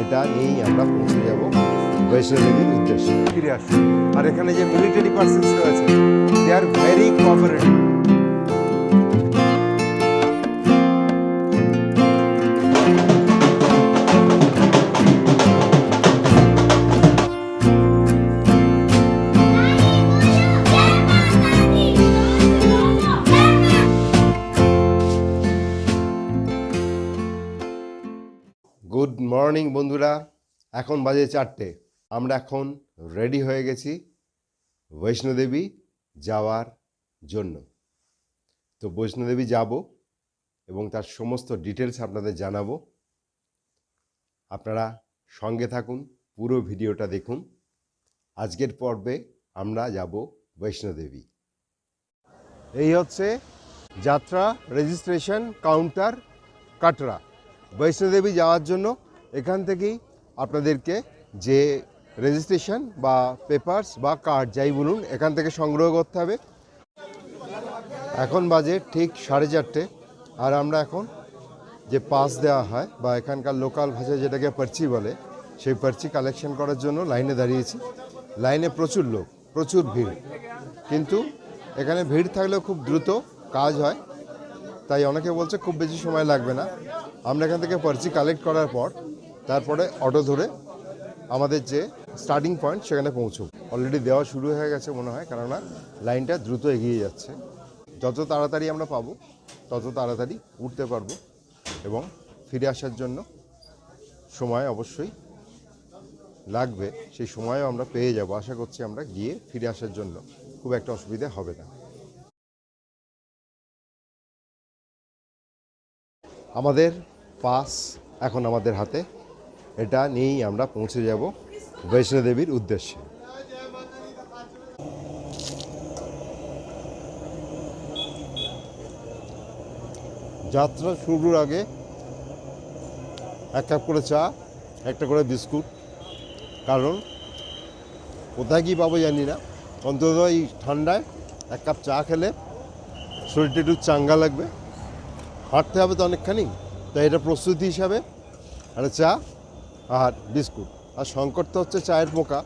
এটা নিয়েই আমরা পৌঁছে যাব। বৈষ্ণোদেবীর উদ্দেশ্যে। ফিরে আসুন। আর এখানে যে মিলিটারি পার্সেন্স রয়েছে they are very cooperative morning, বন্ধুরা। এখন বাজে চারটে। আমরা এখন রেডি হয়ে গেছি বৈষ্ণোদেবী যাওয়ার জন্য। তো বৈষ্ণোদেবী যাব এবং তার সমস্ত ডিটেলস আপনাদের জানাব। আপনারা সঙ্গে থাকুন, পুরো ভিডিওটা দেখুন। আজকের পর্বে আমরা যাব বৈষ্ণোদেবী। এই হচ্ছে যাত্রা রেজিস্ট্রেশন কাউন্টার কাটরা। বৈষ্ণোদেবী যাওয়ার জন্য এখান থেকেই আপনাদেরকে যে রেজিস্ট্রেশন বা পেপারস বা কার্ড যাই বলুন, এখান থেকে সংগ্রহ করতে হবে। এখন বাজে ঠিক সাড়ে চারটে, আর আমরা এখন যে পাস দেওয়া হয় বা এখানকার লোকাল ভাষায় যেটাকে পার্চি বলে, সেই পার্চি কালেকশন করার জন্য লাইনে দাঁড়িয়েছি। লাইনে প্রচুর লোক, প্রচুর ভিড়। কিন্তু এখানে ভিড় থাকলেও খুব দ্রুত কাজ হয়। তাই অনেকে বলছে খুব বেশি সময় লাগবে না। আমরা এখান থেকে পার্চি কালেক্ট করার পর তারপরে অটো ধরে আমাদের যে স্টার্টিং পয়েন্ট সেখানে পৌঁছব। অলরেডি দেওয়া শুরু হয়ে গেছে মনে হয়, কেননা লাইনটা দ্রুত এগিয়ে যাচ্ছে। যত তাড়াতাড়ি আমরা পাবো, তত তাড়াতাড়ি উঠতে পারব এবং ফিরে আসার জন্য সময় অবশ্যই লাগবে, সেই সময়ও আমরা পেয়ে যাব। আশা করছি আমরা গিয়ে ফিরে আসার জন্য। খুব একটা অসুবিধা হবে না। আমাদের পাস এখন আমাদের হাতে। এটা নিয়েই আমরা পৌঁছে যাব বৈষ্ণোদেবীর উদ্দেশ্যে। যাত্রা শুরুর আগে এক কাপ করে চা, একটা করে বিস্কুট, কারণ কোথায় কী পাবো জানি না। অন্তত এই ঠান্ডায় এক কাপ চা খেলে শরীরটা একটু চাঙ্গা লাগবে। হাঁটতে হবে তো অনেকখানি, তাই এটা প্রস্তুতি হিসাবে। একটা চা আর বিস্কুট। আর সংকট তো হচ্ছে চায়ের পোকা।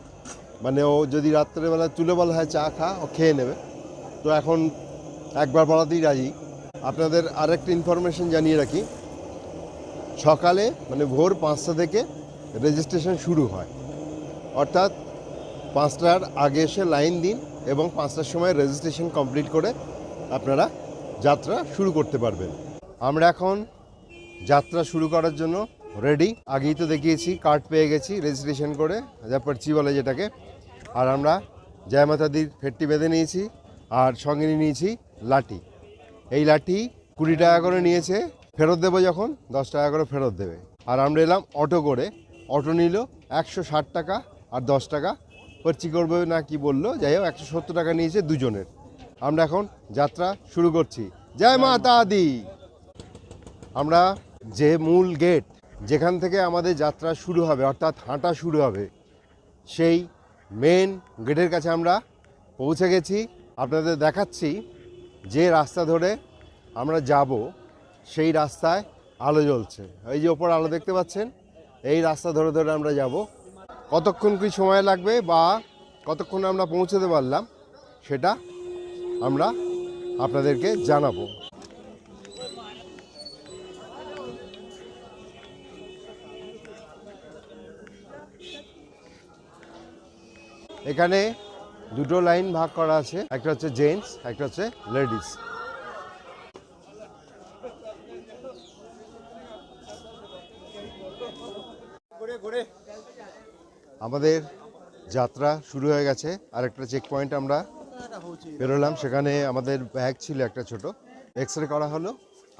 মানে ও যদি রাত্রেবেলা তুলে বলা হয় চা খা, ও খেয়ে নেবে। তো এখন একবার বলাতেই রাজি। আপনাদের আরেকটা ইনফরমেশন জানিয়ে রাখি। সকালে মানে ভোর পাঁচটা থেকে রেজিস্ট্রেশন শুরু হয়। অর্থাৎ পাঁচটার আগে এসে লাইন দিন এবং পাঁচটার সময় রেজিস্ট্রেশন কমপ্লিট করে আপনারা যাত্রা শুরু করতে পারবেন। আমরা এখন যাত্রা শুরু করার জন্য রেডি আগেই তো দেখিয়েছি কার্ড পেয়ে গেছি রেজিস্ট্রেশন করে, যা পারচি বলে যেটাকে। আর আমরা জয় মাতাদির ফেটটি বেঁধে নিয়েছি, আর সঙ্গে নিয়ে নিয়েছি লাঠি। এই লাঠি কুড়ি টাকা করে নিয়েছে, ফেরত দেবো যখন, দশ টাকা করে ফেরত দেবে। আর আমরা এলাম অটো করে, অটো নিল একশো ষাট টাকা আর দশ টাকা। পার্চি করবে না কি বলল, যাই হোক, একশো সত্তর টাকা নিয়েছে দুজনের। আমরা এখন যাত্রা শুরু করছি। জয় মাতা দি আমরা যে মূল গেট যেখান থেকে আমাদের যাত্রা শুরু হবে, অর্থাৎ হাঁটা শুরু হবে, সেই মেন গেটের কাছে আমরা পৌঁছে গেছি। আপনাদের দেখাচ্ছি যে রাস্তা ধরে আমরা যাব, সেই রাস্তায় আলো জ্বলছে। এই যে ওপর আলো দেখতে পাচ্ছেন, এই রাস্তা ধরে ধরে আমরা যাব। কতক্ষণ কি সময় লাগবে বা কতক্ষণ আমরা পৌঁছতে পারলাম, সেটা আমরা আপনাদেরকে জানাব। এখানে দুটো লাইন ভাগ করা আছে, একটা হচ্ছে জেন্টস, একটা হচ্ছে লেডিস। আমাদের যাত্রা শুরু হয়ে গেছে আর একটা চেক পয়েন্ট আমরা বেরোলাম। সেখানে আমাদের ব্যাগ ছিল একটা ছোট এক্স রে করা হলো,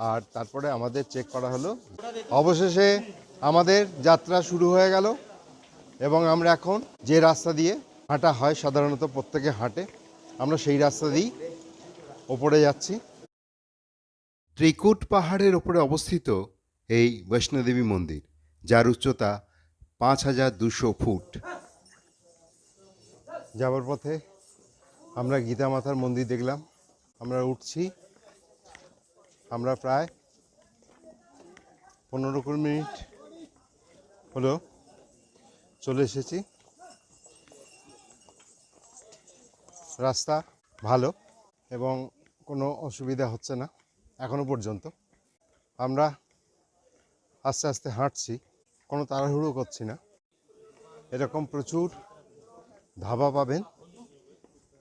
আর তারপরে আমাদের চেক করা হলো। অবশেষে আমাদের যাত্রা শুরু হয়ে গেল, এবং আমরা এখন যে রাস্তা দিয়ে হাঁটা হয় সাধারণত প্রত্যেকে হাঁটে। আমরা সেই রাস্তা দিয়েই ওপরে যাচ্ছি। ত্রিকুট পাহাড়ের ওপরে অবস্থিত এই বৈষ্ণোদেবী মন্দির যার উচ্চতা পাঁচ হাজার দুশো ফুট। যাওয়ার পথে আমরা গীতা মাতার মন্দির দেখলাম। আমরা উঠছি। আমরা প্রায় পনেরো কুড়ি মিনিট হলো চলে এসেছি। রাস্তা ভালো এবং কোনো অসুবিধা হচ্ছে না এখনও পর্যন্ত। আমরা আস্তে আস্তে হাঁটছি, কোনো তাড়াহুড়ো করছি না। এরকম প্রচুর ধাবা পাবেন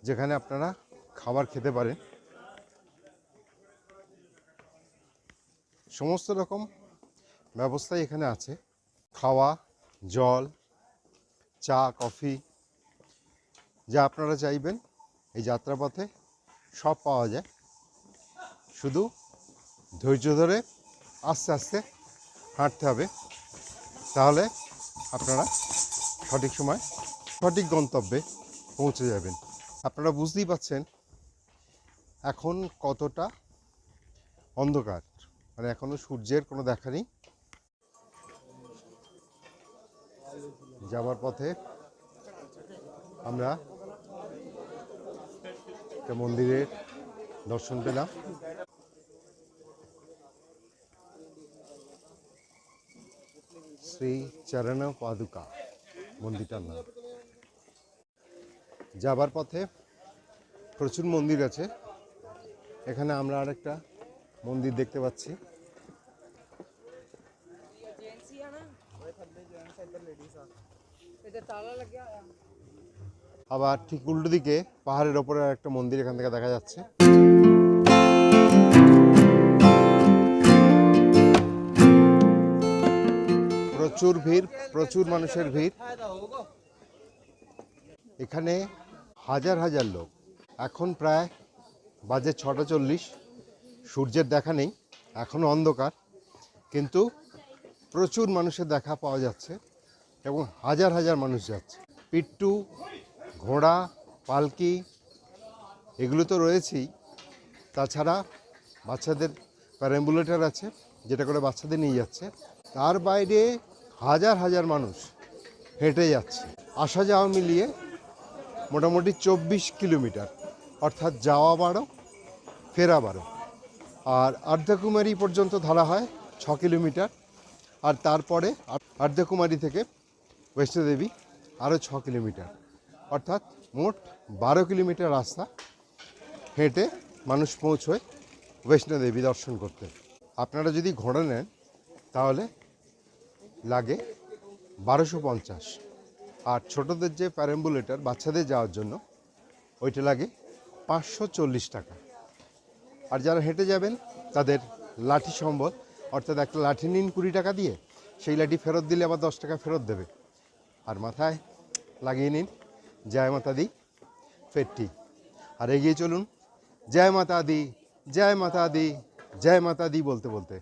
যেখানে আপনারা খাবার খেতে পারেন। সমস্ত রকম ব্যবস্থাই এখানে আছে। খাওয়া, জল, চা, কফি, যা আপনারা চাইবেন। এই যাত্রাপথে সব পাওয়া যায়। শুধু ধৈর্য ধরে আস্তে আস্তে হাঁটতে হবে। তাহলে আপনারা সঠিক সময় সঠিক গন্তব্যে পৌঁছে যাবেন। আপনারা বুঝতেই পাচ্ছেন এখন কতটা অন্ধকার। মানে এখনও সূর্যের কোনো দেখা নেই। যাওয়ার পথে আমরা একটা মন্দিরের দর্শন পেলাম। শ্রী চরণ পাদুকা মন্দিরটার নাম। যাবার পথে প্রচুর মন্দির আছে। এখানে আমরা আরেকটা মন্দির দেখতে পাচ্ছি। আবার ঠিক উল্টো দিকে, পাহাড়ের ওপরে একটা মন্দির এখান থেকে দেখা যাচ্ছে। প্রচুর ভিড়, প্রচুর মানুষের ভিড়। এখানে হাজার হাজার লোক। এখন প্রায় বাজে ছটা চল্লিশ। সূর্যের দেখা নেই এখনও অন্ধকার। কিন্তু প্রচুর মানুষের দেখা পাওয়া যাচ্ছে এবং হাজার হাজার মানুষ যাচ্ছে। পিট্টু ঘোড়া, পালকি, এগুলো তো রয়েছেই। তাছাড়া বাচ্চাদের প্যারাম্বুলেটার আছে, যেটা করে বাচ্চাদের নিয়ে যাচ্ছে। তার বাইরে হাজার হাজার মানুষ হেঁটে যাচ্ছে। আসা যাওয়া মিলিয়ে মোটামুটি চব্বিশ কিলোমিটার, অর্থাৎ যাওয়া বারো, ফেরা বারো। আর আর্ধকুমারী পর্যন্ত ধরা হয় ছ কিলোমিটার। আর তারপরে আর্ধকুমারী থেকে বৈষ্ণোদেবী আরও ছ কিলোমিটার। অর্থাৎ মোট বারো কিলোমিটার রাস্তা হেঁটে মানুষ পৌঁছয় বৈষ্ণোদেবী দর্শন করতে। আপনারা যদি ঘোড়া নেন, তাহলে লাগে বারোশো পঞ্চাশ। আর ছোটদের যে প্যারেম্বুলেটার বাচ্চাদের যাওয়ার জন্য, ওইটা লাগে পাঁচশো চল্লিশ টাকা। আর যারা হেঁটে যাবেন, তাদের লাঠি সম্বল, অর্থাৎ একটা লাঠি নিন কুড়ি টাকা দিয়ে, সেই লাঠি ফেরত দিলে আবার দশ টাকা ফেরত দেবে। আর মাথায় লাগিয়ে নিন জয় মাতা দি ফেটটি আর এগিয়ে চলুন, জয় মাতা দি, জয় মাতা দি, জয় মাতা দি বলতে বলতে।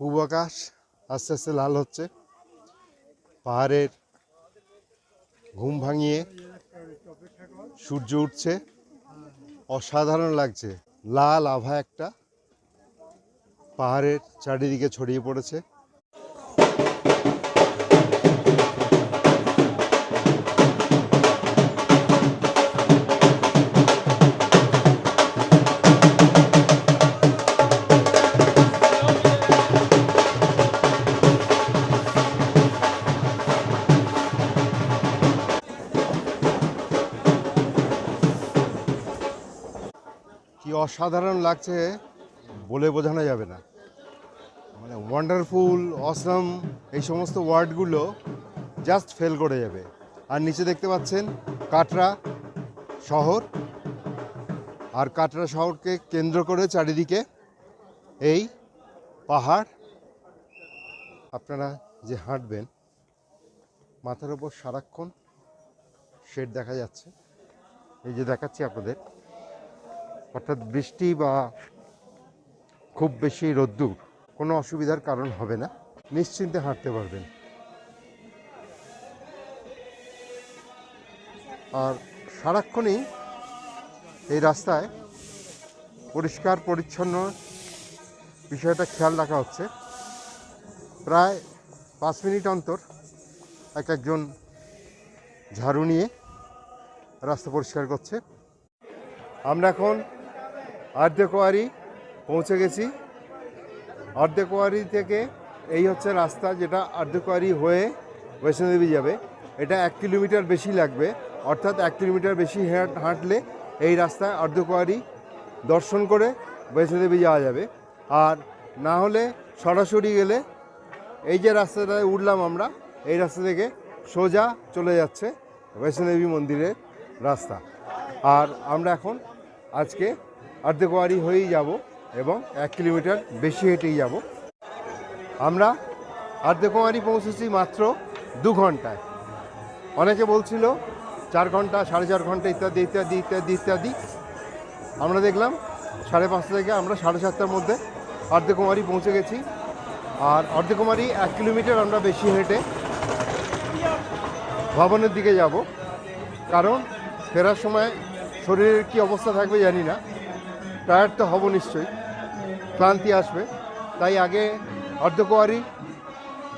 পূব আকাশ আস্তে আস্তে লাল হচ্ছে, পাহাড়ের ঘুম ভাঙিয়ে সূর্য উঠছে, অসাধারণ লাগছে। লাল আভা একটা পাহাড়ের চারিদিকে ছড়িয়ে পড়েছে। অসাধারণ লাগছে, বলে বোঝানো যাবে না। মানে ওয়ান্ডারফুল অসম এই সমস্ত ওয়ার্ডগুলো জাস্ট ফেল করে যাবে। আর নিচে দেখতে পাচ্ছেন কাটরা শহর, আর কাটরা শহরকে কেন্দ্র করে চারিদিকে এই পাহাড়। আপনারা যে হাঁটবেন, মাথার ওপর সারাক্ষণ শেড দেখা যাচ্ছে। এই যে দেখাচ্ছি আপনাদের। অর্থাৎ বৃষ্টি বা খুব বেশি রোদ্দুর কোনো অসুবিধার কারণ হবে না। নিশ্চিন্তে হাঁটতে পারবেন। আর সারাক্ষণই এই রাস্তায় পরিষ্কার, পরিচ্ছন্ন বিষয়টা খেয়াল রাখা হচ্ছে। প্রায় পাঁচ মিনিট অন্তর এক একজন ঝাড়ু নিয়ে রাস্তা পরিষ্কার করছে। আমরা এখন আর্ধেকোয়ারি পৌঁছে গেছি। আর্ধেকোয়ারি থেকে এই হচ্ছে রাস্তা যেটা আর্ধেকোয়ারি হয়ে বৈষ্ণোদেবী যাবে। এটা এক কিলোমিটার বেশি লাগবে, অর্থাৎ এক কিলোমিটার বেশি হাঁট- হাঁটলে এই রাস্তায় অর্ধকুয়ারি দর্শন করে বৈষ্ণোদেবী যাওয়া যাবে। আর না হলে সরাসরি গেলে এই যে রাস্তাটায় উঠলাম আমরা, এই রাস্তা থেকে সোজা চলে যাচ্ছে বৈষ্ণোদেবী মন্দিরের রাস্তা। আর আমরা এখন আজকে অর্ধকুয়ারি হয়েই যাব এবং এক কিলোমিটার বেশি হেঁটেই যাব। আমরা অর্ধকুমারী পৌঁছেছি মাত্র দু ঘন্টায়। অনেকে বলছিল চার ঘণ্টা, সাড়ে চার ঘণ্টা ইত্যাদি ইত্যাদি ইত্যাদি ইত্যাদি। আমরা দেখলাম সাড়ে পাঁচটা থেকে আমরা সাড়ে সাতটার মধ্যে অর্ধকুমারী পৌঁছে গেছি। আর অর্ধকুমারী এক কিলোমিটার আমরা বেশি হেঁটে ভবনের দিকে যাব। কারণ ফেরার সময় শরীরের কি অবস্থা থাকবে জানি না। টায়ার্ড তো হব নিশ্চয়ই। ক্লান্তি আসবে। তাই আগে অর্ধকুয়ারি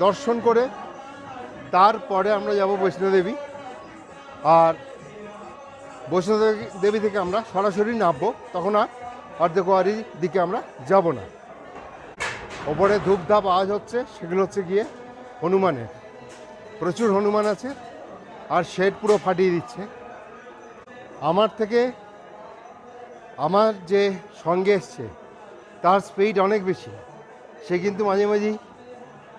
দর্শন করে তারপরে আমরা যাব বৈষ্ণোদেবী আর বৈষ্ণোদেবী দেবী থেকে আমরা সরাসরি নামবো, তখন আর অর্ধকুয়ারির দিকে আমরা যাব না। ওপরে ধূপধাপ আওয়াজ হচ্ছে, সেগুলো হচ্ছে গিয়ে হনুমানের। প্রচুর হনুমান আছে, আর শেড পুরো ফাটিয়ে দিচ্ছে। আমার থেকে আমার যে সঙ্গে এসছে, তার স্পিড অনেক বেশি। সে কিন্তু মাঝে মাঝেই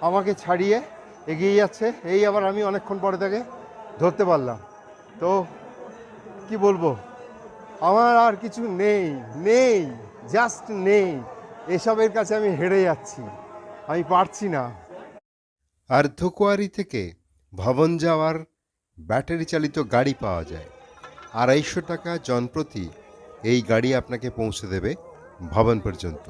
আমাকে ছাড়িয়ে এগিয়ে যাচ্ছে। এই আবার আমি অনেকক্ষণ পরে তাকে ধরতে পারলাম। তো কি বলব? আমার আর কিছু নেই নেই জাস্ট নেই। এসবের কাছে আমি হেরে যাচ্ছি। আমি পারছি না। আর্ধকুয়ারি থেকে ভবন যাওয়ার ব্যাটারি চালিত গাড়ি পাওয়া যায়। আড়াইশো টাকা জনপ্রতি এই গাড়ি আপনাকে পৌঁছে দেবে ভবন পর্যন্ত।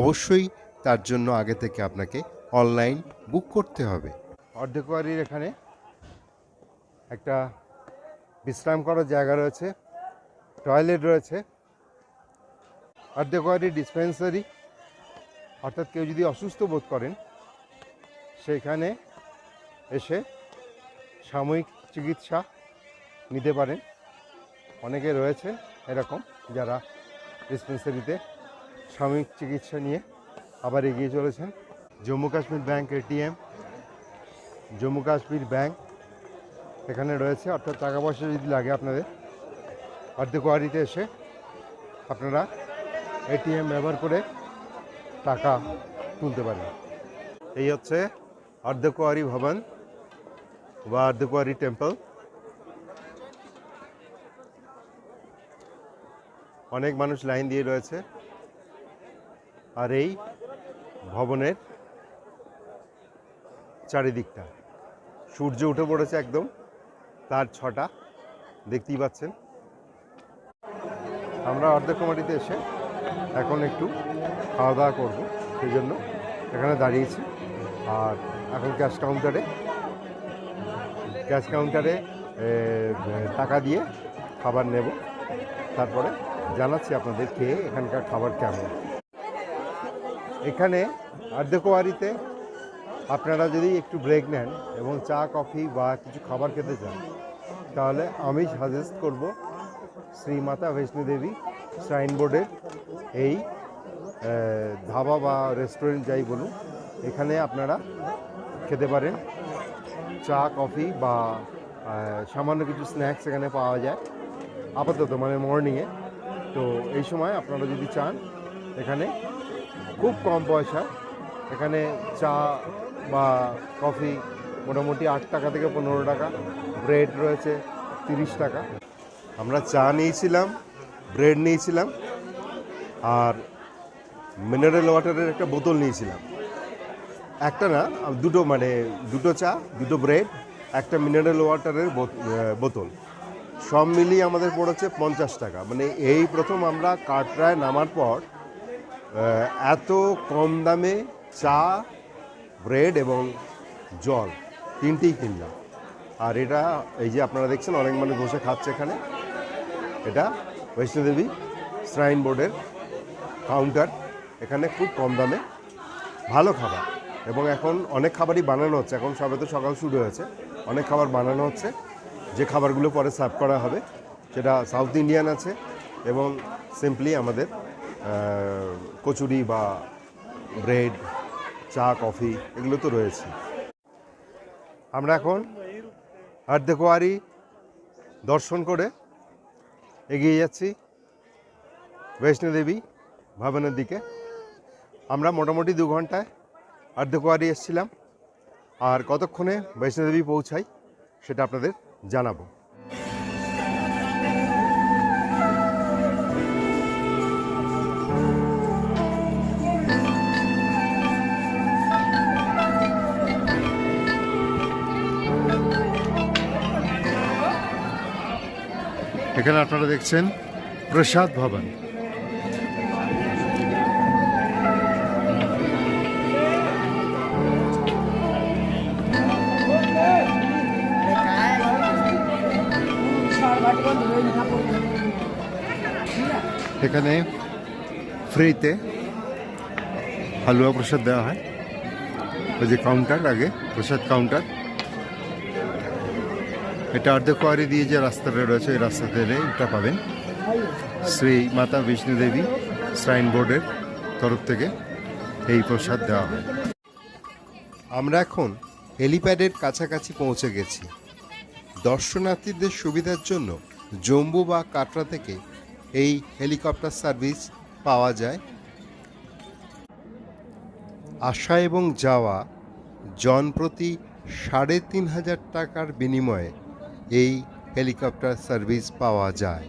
অবশ্যই তার জন্য আগে থেকে আপনাকে অনলাইন বুক করতে হবে। অর্ধকুয়ারির এখানে একটা বিশ্রাম করার জায়গা রয়েছে, টয়লেট রয়েছে অর্ধকুয়ারি ডিসপেন্সারি অর্থাৎ কেউ যদি অসুস্থ বোধ করেন সেইখানে এসে সাময়িক চিকিৎসা নিতে পারেন। অনেকে রয়েছে এরকম যারা ডিসপেন্সারিতে সাময়িক চিকিৎসা নিয়ে আবার এগিয়ে চলেছেন। Jammu Kashmir bank ATM Jammu Kashmir bank এখানে রয়েছে। অর্থাৎ টাকা পয়সা যদি লাগে আপনাদের অর্ধকুয়ারিতে এসে আপনারা এটিএম ব্যবহার করে টাকা তুলতে পারেন। এই হচ্ছে অর্ধকুয়ারি ভবন বা অর্ধকুয়ারি টেম্পল। অনেক মানুষ লাইন দিয়ে রয়েছে। আর এই ভবনের চারিদিকটা। সূর্য উঠে পড়েছে একদম, তার ছটা, দেখতেই পাচ্ছেন। আমরা অর্ধকুমারিতে এসে এখন একটু খাওয়া দাওয়া করব, সেই জন্য এখানে দাঁড়িয়েছি। আর এখন ক্যাশ কাউন্টারে ক্যাশ কাউন্টারে টাকা দিয়ে খাবার নেব, তারপরে জানাচ্ছি আপনাদের খেয়ে এখানকার খাবার কেমন। এখানে আর্ধকুয়ারিতে আপনারা যদি একটু ব্রেক নেন এবং চা কফি বা কিছু খাবার খেতে চান, তাহলে আমি সাজেস্ট করব শ্রীমাতা বৈষ্ণোদেবী শ্রাইন বোর্ডের এই ধাবা বা রেস্টুরেন্ট যাই বলুন, এখানে আপনারা খেতে পারেন চা কফি বা সামান্য কিছু স্ন্যাক্স এখানে পাওয়া যায়। আপাতত মানে মর্নিংয়ে তো এই সময় আপনারা যদি চান, এখানে খুব কম পয়সা। এখানে চা বা কফি মোটামুটি আট টাকা থেকে পনেরো টাকা। ব্রেড রয়েছে তিরিশ টাকা। আমরা চা নিয়েছিলাম, ব্রেড নিয়েছিলাম, আর মিনারেল ওয়াটারের একটা বোতল নিয়েছিলাম। একটা না, দুটো মানে দুটো চা, দুটো ব্রেড, একটা মিনারেল ওয়াটারের বোত- বোতল। সব মিলিয়ে আমাদের পড়েছে পঞ্চাশ টাকা। মানে এই প্রথম আমরা কাটরায় নামার পর এত কম দামে চা, ব্রেড এবং জল তিনটেই কিনলাম। আর এটা এই যে আপনারা দেখছেন, অনেক মানুষ বসে খাচ্ছে এখানে। এটা বৈষ্ণোদেবী শ্রাইন বোর্ডের কাউন্টার। এখানে খুব কম দামে ভালো খাবার। এবং এখন অনেক খাবারই বানানো হচ্ছে। এখন সবে তো সকাল শুরু হয়েছে। অনেক খাবার বানানো হচ্ছে। যে খাবারগুলো পরে সার্ভ করা হবে, সেটা সাউথ ইন্ডিয়ান আছে এবং সিম্পলি আমাদের কচুরি বা ব্রেড, চা, কফি এগুলো তো রয়েছে। আমরা এখন আর্ধকুয়ারি দর্শন করে এগিয়ে যাচ্ছি। বৈষ্ণোদেবী ভবনের দিকে। আমরা মোটামুটি দু ঘন্টায় আর্ধকুয়ারি এসেছিলাম। আর কতক্ষণে বৈষ্ণোদেবী পৌঁছাই, সেটা আপনাদের জানাব। এখানে আপনারা দেখছেন প্রসাদ ভবন। এখানে ফ্রিতে হালুয়া প্রসাদ দেওয়া হয়। ওই যে কাউন্টার আগে, প্রসাদ কাউন্টার এটা অর্ধকুয়ারি দিয়ে যে রাস্তাটা রয়েছে, ওই রাস্তাতে এটা পাবেন। শ্রী মাতা বিষ্ণু দেবী শ্রাইন বোর্ডের তরফ থেকে এই প্রসাদ দেওয়া হয়। আমরা এখন হেলিপ্যাডের কাছাকাছি পৌঁছে গেছি। দর্শনার্থীদের সুবিধার জন্য জম্বু বা কাটরা থেকে এই হেলিকপ্টার সার্ভিস পাওয়া যায়। আসা এবং যাওয়া জনপ্রতি সাড়ে তিন হাজার টাকার বিনিময়ে এই হেলিকপ্টার সার্ভিস পাওয়া যায়।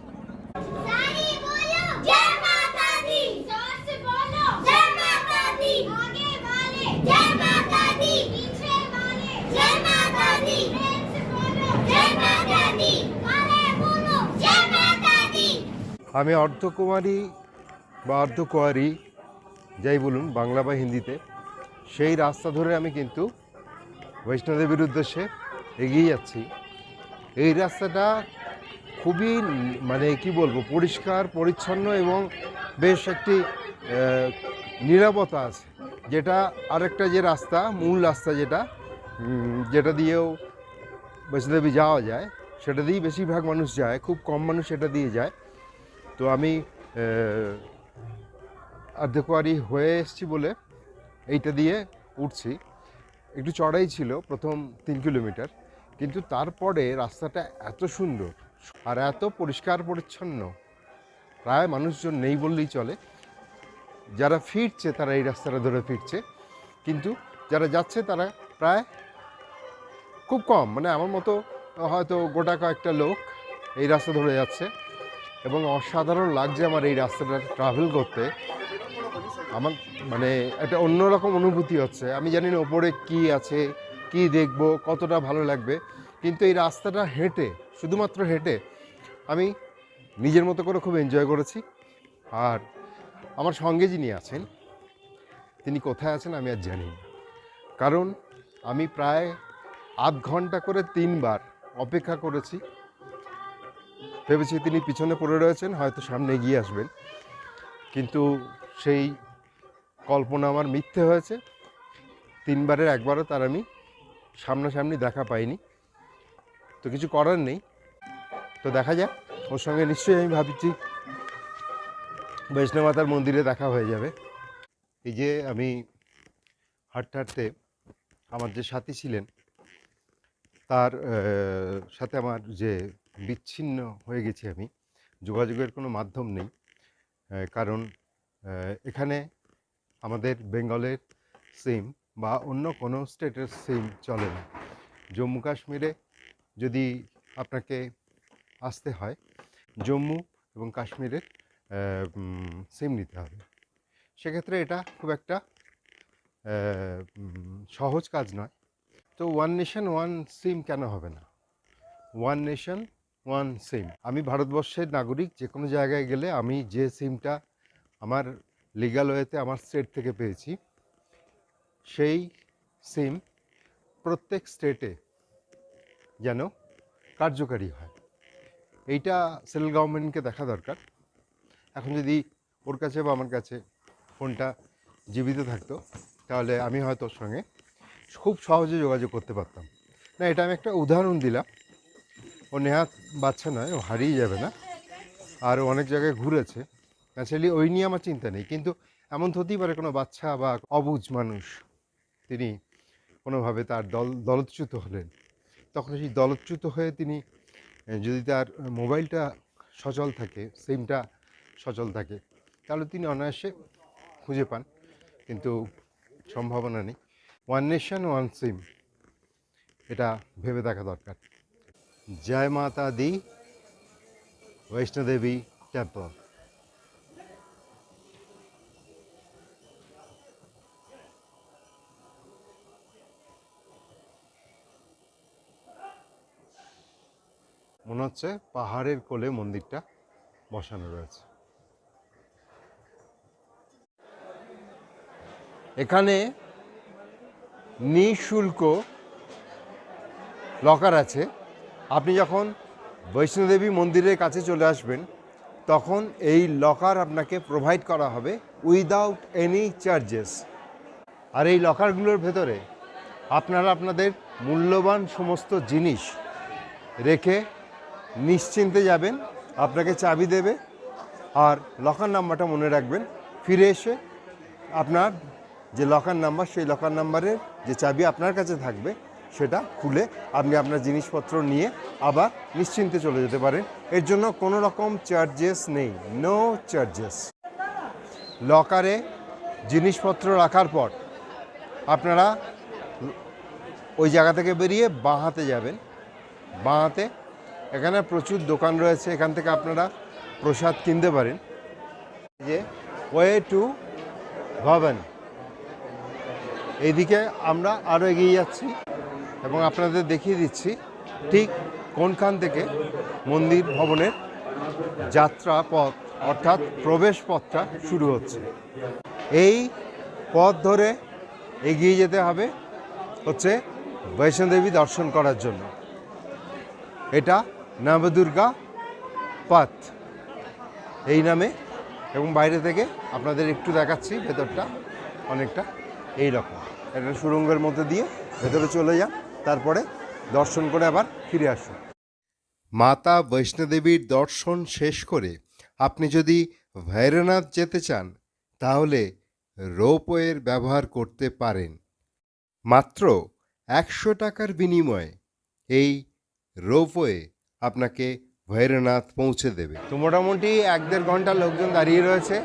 আমি অর্ধকুমারী বা অর্ধকুয়ারি, যাই বলুন, বাংলা বা হিন্দিতে, সেই রাস্তা ধরে আমি কিন্তু বৈষ্ণোদেবীর উদ্দেশ্যে এগিয়ে যাচ্ছি। এই রাস্তাটা খুবই মানে কি বলব, পরিষ্কার, পরিচ্ছন্ন এবং বেশ একটি নিরাপত্তা আছে। যেটা আরেকটা যে রাস্তা, মূল রাস্তা যেটা যেটা দিয়েও বৈষ্ণোদেবী যাওয়া যায়, সেটা দিয়েই বেশিরভাগ মানুষ যায়, খুব কম মানুষ সেটা দিয়ে যায়। তো আমি আহ, অর্ধকুয়ারি হয়ে এসেছি বলে এইটা দিয়ে উঠছি। একটু চড়াই ছিল প্রথম তিন কিলোমিটার কিন্তু তারপরে রাস্তাটা এত সুন্দর আর এত পরিষ্কার পরিচ্ছন্ন প্রায় মানুষজন নেই বললেই চলে। যারা ফিরছে তারা এই রাস্তাটা ধরে ফিরছে কিন্তু যারা যাচ্ছে তারা প্রায় খুব কম। মানে আমার মতো হয়তো গোটা কয়েকটা লোক এই রাস্তা ধরে যাচ্ছে। এবং অসাধারণ লাগছে আমার এই রাস্তাটা ট্রাভেল করতে। আমার মানে একটা অন্যরকম অনুভূতি হচ্ছে। আমি জানি না ওপরে কী আছে, কি দেখব, কতটা ভালো লাগবে। কিন্তু এই রাস্তাটা হেঁটে, শুধুমাত্র হেঁটে আমি নিজের মতো করে খুব এনজয় করেছি। আর আমার সঙ্গে যিনি আছেন, তিনি কোথায় আছেন আমি আর জানি না। কারণ আমি প্রায় আধ ঘণ্টা করে তিনবার অপেক্ষা করেছি। ভেবেছি তিনি পিছনে পড়ে রয়েছেন, হয়তো সামনে এগিয়ে আসবেন। কিন্তু সেই কল্পনা আমার মিথ্যে হয়েছে। তিনবারের একবারও তার আমি সামনাসামনি দেখা পাইনি। তো কিছু করার নেই। তো দেখা যাক, ওর সঙ্গে নিশ্চয়ই আমি ভাবছি বৈষ্ণব মাতার মন্দিরে দেখা হয়ে যাবে। এই যে আমি হাঁটতে হাঁটতে আমার যে সাথী ছিলেন, তার সাথে আমার যে বিচ্ছিন্ন হয়ে গেছি আমি। যোগাযোগের কোনো মাধ্যম নেই কারণ এখানে আমাদের বেঙ্গলের সিম বা অন্য কোনো স্টেটের সিম চলে না। জম্মু কাশ্মীরে যদি আপনাকে আসতে হয় জম্মু এবং কাশ্মীরের সিম নিতে হবে। সেক্ষেত্রে এটা খুব একটা সহজ কাজ নয়। তো ওয়ান নেশন ওয়ান সিম কেন হবে না? ওয়ান নেশন ওয়ান সিম আমি ভারতবর্ষের নাগরিক যে কোনো জায়গায় গেলে আমি যে সিমটা আমার লিগাল ওয়েতে আমার স্টেট থেকে পেয়েছি, সেই সিম প্রত্যেক স্টেটে যেন কার্যকারী হয়। এইটা সেন্ট্রাল গভর্নমেন্টকে দেখা দরকার। এখন যদি ওর কাছে বা আমার কাছে ফোনটা জীবিত থাকতো, তাহলে আমি হয়তো ওর সঙ্গে খুব সহজে যোগাযোগ করতে পারতাম। না, এটা আমি একটা উদাহরণ দিলাম। ও নেহাত বাচ্চা নয়, ও হারিয়ে যাবে না। আর অনেক জায়গায় ঘুরেছে। ন্যাচারালি ওই নিয়ে আমার চিন্তা নেই। কিন্তু এমন হতেই পারে কোনো বাচ্চা বা অবুঝ মানুষ, তিনি কোনোভাবে তার দল, দলচ্যুত হলেন। তখন সেই দলচ্যুত হয়ে তিনি যদি তার মোবাইলটা সচল থাকে, সিমটা সচল থাকে, তাহলে তিনি অনায়াসে খুঁজে পান। কিন্তু সম্ভাবনা নেই। ওয়ান নেশন ওয়ান সিম এটা ভেবে দেখা দরকার। জয় মাতা দি বৈষ্ণোদেবী টেম্পল মনে হচ্ছে পাহাড়ের কোলে মন্দিরটা বসানো রয়েছে। এখানে নিঃশুল্ক লকার আছে। আপনি যখন বৈষ্ণোদেবী মন্দিরের কাছে চলে আসবেন, তখন এই লকার আপনাকে প্রোভাইড করা হবে উইদাউট এনি চার্জেস আর এই লকারগুলোর ভেতরে আপনারা আপনাদের মূল্যবান সমস্ত জিনিস রেখে নিশ্চিন্তে যাবেন, আপনাকে চাবি দেবে আর লকার নাম্বারটা মনে রাখবেন। ফিরে এসে আপনার যে লকার নাম্বার সেই লকার নাম্বারের যে চাবি আপনার কাছে থাকবে সেটা খুলে আপনি আপনার জিনিসপত্র নিয়ে আবার নিশ্চিন্তে চলে যেতে পারেন। এর জন্য কোনো রকম চার্জেস নেই। নো চার্জেস লকারে জিনিসপত্র রাখার পর আপনারা ওই জায়গা থেকে বেরিয়ে বাঁহাতে যাবেন। বাঁহাতে এখানে প্রচুর দোকান রয়েছে। এখান থেকে আপনারা প্রসাদ কিনতে পারেন। যে ওয়ে টু ভবন। এইদিকে আমরা আরও এগিয়ে যাচ্ছি। এবং আপনাদের দেখিয়ে দিচ্ছি ঠিক কোনখান থেকে মন্দির ভবনের যাত্রা পথ অর্থাৎ প্রবেশ পথটা শুরু হচ্ছে। এই পথ ধরে এগিয়ে যেতে হবে হচ্ছে বৈষ্ণোদেবী দর্শন করার জন্য। এটা নবদুর্গা পাথ। এই নামে এবং বাইরে থেকে আপনাদের একটু দেখাচ্ছি, ভেতরটা অনেকটা এই রকম একটা সুরঙ্গের মধ্যে দিয়ে ভেতরে চলে যান। তারপরে দর্শন করে আবার ফিরে আসুন। মাতা বৈষ্ণোদেবীর দর্শন শেষ করে আপনি যদি ভৈরনাথ যেতে চান তাহলে রোপওয়ের ব্যবহার করতে পারেন। মাত্র একশো টাকার বিনিময়ে এই রোপওয়ে আপনাকে ভৈরনাথ পৌঁছে দেবে। তো মোটামুটি এক দেড় ঘণ্টা লোকজন দাঁড়িয়ে রয়েছে।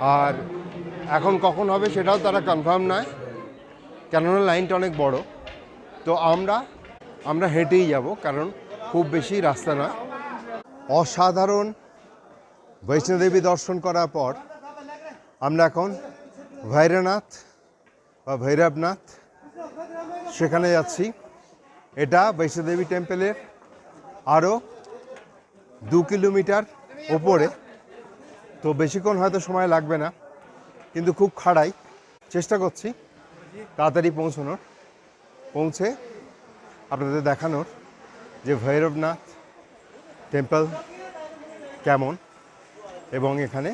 আর এখন কখন হবে সেটাও তারা কনফার্ম নয়। কেননা লাইনটা অনেক বড়। তো আমরা আমরা হেঁটেই যাব, কারণ খুব বেশি রাস্তা না। অসাধারণ বৈষ্ণোদেবী দর্শন করার পর আমরা এখন ভৈরনাথ বা ভৈরবনাথ সেখানে যাচ্ছি। এটা বৈষ্ণোদেবী টেম্পেলের আরও দু কিলোমিটার ওপরে তো বেশিক্ষণ হয়তো সময় লাগবে না, কিন্তু খুব খাড়াই চেষ্টা করছি তাড়াতাড়ি পৌঁছানোর। পৌঁছে আপনাদের দেখানোর যে ভৈরবনাথ টেম্পল কেমন এবং এখানে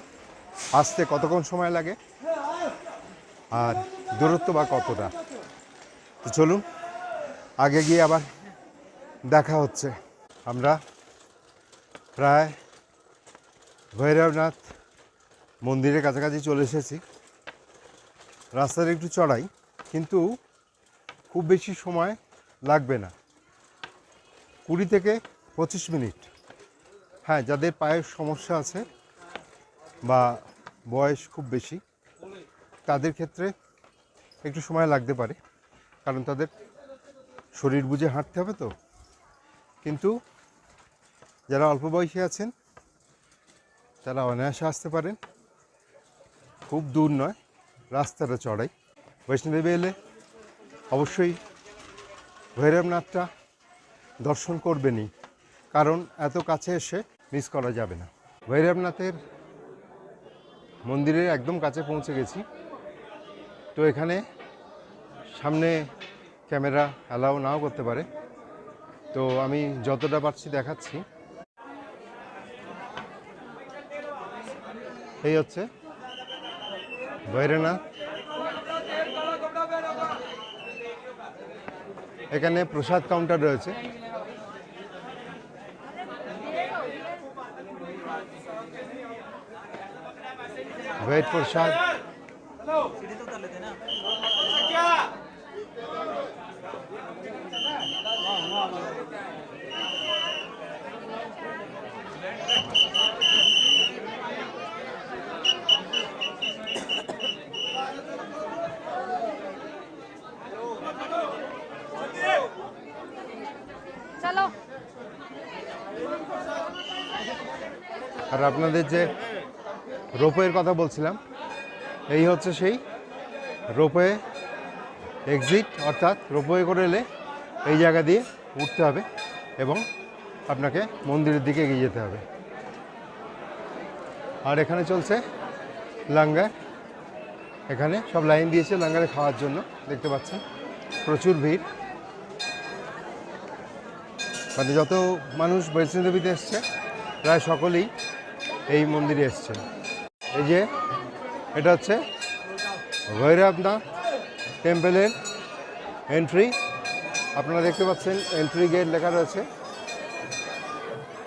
আসতে কতক্ষণ সময় লাগে আর দূরত্ব বা কতটা? তো চলুন, আগে গিয়ে আবার দেখা হচ্ছে। আমরা প্রায় ভৈরবনাথ মন্দিরের কাছাকাছি চলে এসেছি। রাস্তাটা একটু চড়াই, কিন্তু খুব বেশি সময় লাগবে না। কুড়ি থেকে পঁচিশ মিনিট। হ্যাঁ যাদের পায়ের সমস্যা আছে বা বয়স খুব বেশি, তাদের ক্ষেত্রে একটু সময় লাগতে পারে, কারণ তাদের শরীর বুঝে হাঁটতে হবে তো। কিন্তু যারা অল্প বয়সী আছেন, তারা অনায়াসে আসতে পারেন। খুব দূর নয়, রাস্তাটা চড়াই। বৈষ্ণোদেবী এলে অবশ্যই ভৈরবনাথটা দর্শন করবেনই, কারণ এত কাছে এসে মিস করা যাবে না। ভৈরবনাথের মন্দিরের একদম কাছে পৌঁছে গেছি। তো এখানে সামনে ক্যামেরা অ্যালাউ নাও করতে পারে। তো আমি যতটা পারছি দেখাচ্ছি। এই হচ্ছে ভৈরনাথ এখানে প্রসাদ কাউন্টার রয়েছে। ওয়েট প্রসাদ আর আপনাদের যে রোপওয়ের কথা বলছিলাম, এই হচ্ছে সেই রোপওয়ে এক্সিট অর্থাৎ রোপওয়ে করে এলে এই জায়গা দিয়ে উঠতে হবে এবং আপনাকে মন্দিরের দিকে এগিয়ে যেতে হবে। আর এখানে চলছে লাঙ্গার এখানে সব লাইন দিয়েছে লাঙ্গারে খাওয়ার জন্য, দেখতে পাচ্ছেন। প্রচুর ভিড়। মানে যত মানুষ বৈষ্ণব দেবীতে এসছে, প্রায় সকলেই এই মন্দিরে এসছে। এই যে, এটা হচ্ছে ভৈরবনাথ টেম্পলের এন্ট্রি আপনারা দেখতে পাচ্ছেন এন্ট্রি গেট লেখা রয়েছে।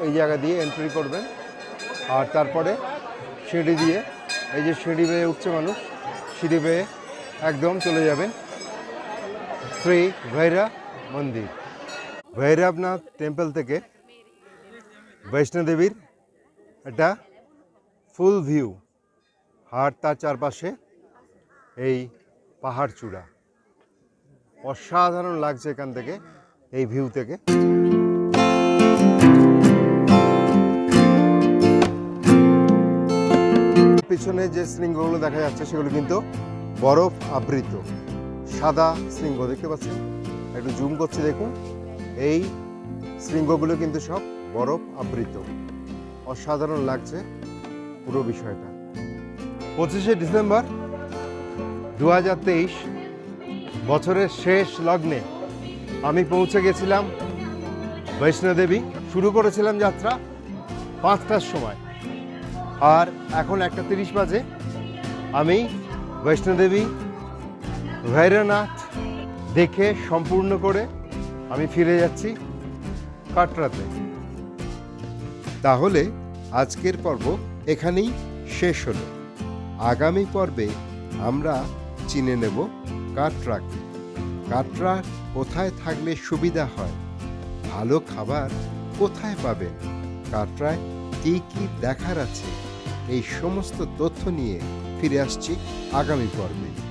এই জায়গা দিয়ে এন্ট্রি করবেন। আর তারপরে সিঁড়ি দিয়ে, এই যে সিঁড়ি বেয়ে উঠছে মানুষ, সিঁড়ি বেয়ে একদম চলে যাবেন শ্রী ভৈরা মন্দির। ভৈরবনাথ টেম্পল থেকে বৈষ্ণোদেবীর একটা ফুল ভিউ আর তার চারপাশে এই পাহাড় চূড়া। অসাধারণ লাগছে এখান থেকে, এই ভিউ থেকে। পিছনে যে শৃঙ্গগুলো দেখা যাচ্ছে, সেগুলো কিন্তু বরফ আবৃত, সাদা শৃঙ্গ, দেখতে পাচ্ছেন? একটু জুম করছি, দেখুন। এই শৃঙ্গগুলো কিন্তু সব বরফ আবৃত। অসাধারণ লাগছে। পুরো বিষয়টা। পঁচিশে ডিসেম্বর দু হাজার তেইশ, বছরের শেষ লগ্নে আমি পৌঁছে গেছিলাম বৈষ্ণোদেবী। শুরু করেছিলাম যাত্রা পাঁচটার সময়। আর এখন একটা তিরিশ বাজে। আমি বৈষ্ণোদেবী ভৈরনাথ দেখে সম্পূর্ণ করে আমি ফিরে যাচ্ছি কাটরাতে। তাহলে আজকের পর্ব এখানেই শেষ হল। আগামী পর্বে আমরা চিনে নেব কাটরাক কাটরা কোথায় থাকলে সুবিধা হয়? ভালো খাবার কোথায় পাবেন? কাটরায় কী কী দেখার আছে? এই সমস্ত তথ্য নিয়ে ফিরে আসছি আগামী পর্বে।